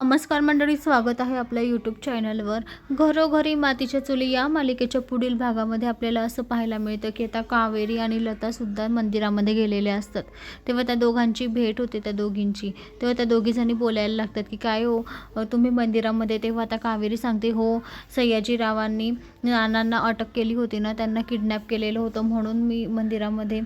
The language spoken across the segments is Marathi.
नमस्कार मंडळी स्वागत आहे आपल्या यूट्यूब चॅनलवर घरोघरी मातीच्या चुली या मालिकेच्या पुढील भागामध्ये आपल्याला असं पाहायला मिळतं की आता कावेरी आणि लतासुद्धा मंदिरामध्ये गेलेल्या असतात. तेव्हा त्या दोघांची भेट होते त्या दोघींची. तेव्हा त्या दोघीजणी बोलायला लागतात की काय हो तुम्ही मंदिरामध्ये तेव्हा आता कावेरी सांगते हो सयाजीरावांनी नानांना अटक केली होती ना त्यांना किडनॅप केलेलं होतं म्हणून मी मंदिरामध्ये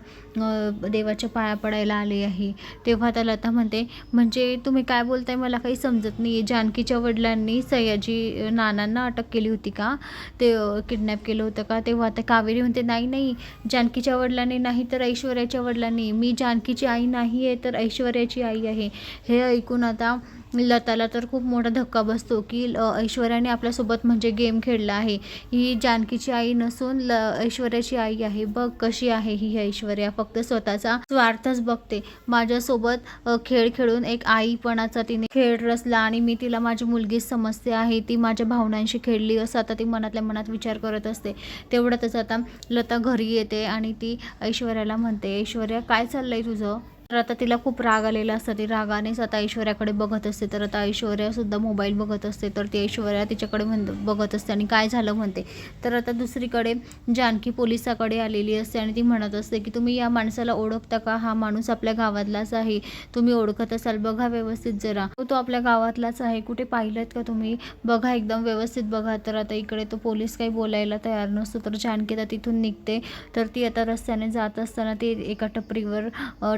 देवाच्या पाया पडायला आले आहे. तेव्हा त्या लता म्हणते म्हणजे तुम्ही काय बोलताय मला काही समजत नाही जानकीच्या वडिलांनी सयाजी नानांना अटक केली होती का? ते किडनॅप केलं होतं का? तेव्हा आता कावेरी म्हणते नाही नाही जानकीच्या वडिलांनी नाही तर ऐश्वर्याच्या वडिलांनी. मी जानकीची आई नाही आहे तर ऐश्वर्याची आई आहे. हे ऐकून आता लताला तर खूप मोठा धक्का बसतो की ऐश्वर्याने आपल्यासोबत म्हणजे गेम खेळला आहे. ही जानकीची आई नसून ल ऐश्वर्याची आई आहे. बघ कशी आहे ही ऐश्वर्या. फक्त स्वतःचा स्वार्थच बघते. माझ्यासोबत खेळ खेळून एक आईपणाचा तिने खेळ रचला आणि मी तिला माझी मुलगीच समजते आहे. ती माझ्या भावनांशी खेळली असं आता ती मनातल्या मनात विचार करत असते. तेवढ्यातच आता लता घरी येते आणि ती ऐश्वर्याला म्हणते ऐश्वर्या काय चाललंय तुझं? तर आता तिला खूप राग आलेला असतं. ती रागानेच आता ऐश्वर्याकडे बघत असते. तर आता ऐश्वर्यासुद्धा मोबाईल बघत असते. तर ती ऐश्वर्या तिच्याकडे म्हण बघत असते आणि काय झालं म्हणते. तर आता दुसरीकडे जानकी पोलिसाकडे आलेली असते आणि ती म्हणत असते की तुम्ही या माणसाला ओळखता का? हा माणूस आपल्या गावातलाच आहे. तुम्ही ओळखत असाल बघा व्यवस्थित जरा. तो तो आपल्या गावातलाच आहे. कुठे पाहिलं का तुम्ही? बघा एकदम व्यवस्थित बघा. तर आता इकडे तो पोलीस काही बोलायला तयार नसतो. तर जानकी आता तिथून निघते. तर ती आता रस्त्याने जात असताना ती एका टपरीवर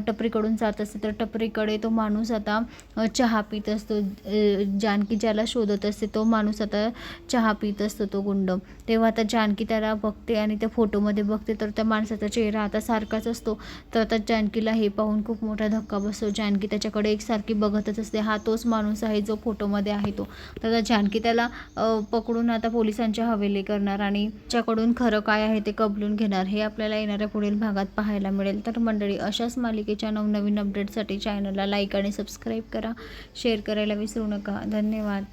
टपरीकडून पडून जात असते तर टपरीकडे तो माणूस आता चहा पित असतो. जानकी ज्याला शोधत असते तो माणूस आता चहा पित असतो तो गुंड. तेव्हा आता जानकी त्याला बघते आणि त्या फोटोमध्ये बघते तर त्या माणसाचा चेहरा आता सारखाच असतो. तर आता जानकीला हे पाहून खूप मोठा धक्का बसतो. जानकी त्याच्याकडे एकसारखी बघतच असते. हा तोच माणूस आहे जो फोटोमध्ये आहे तो. तर आता जानकी त्याला पकडून आता पोलिसांच्या हवेली करणार आणि त्याच्याकडून खरं काय आहे ते कबलून घेणार हे आपल्याला येणाऱ्या पुढील भागात पाहायला मिळेल. तर मंडळी अशाच मालिकेच्या नवनवीन अपडेटसाठी चॅनलला लाईक आणि सबस्क्राईब करा. शेअर करायला विसरू नका. धन्यवाद.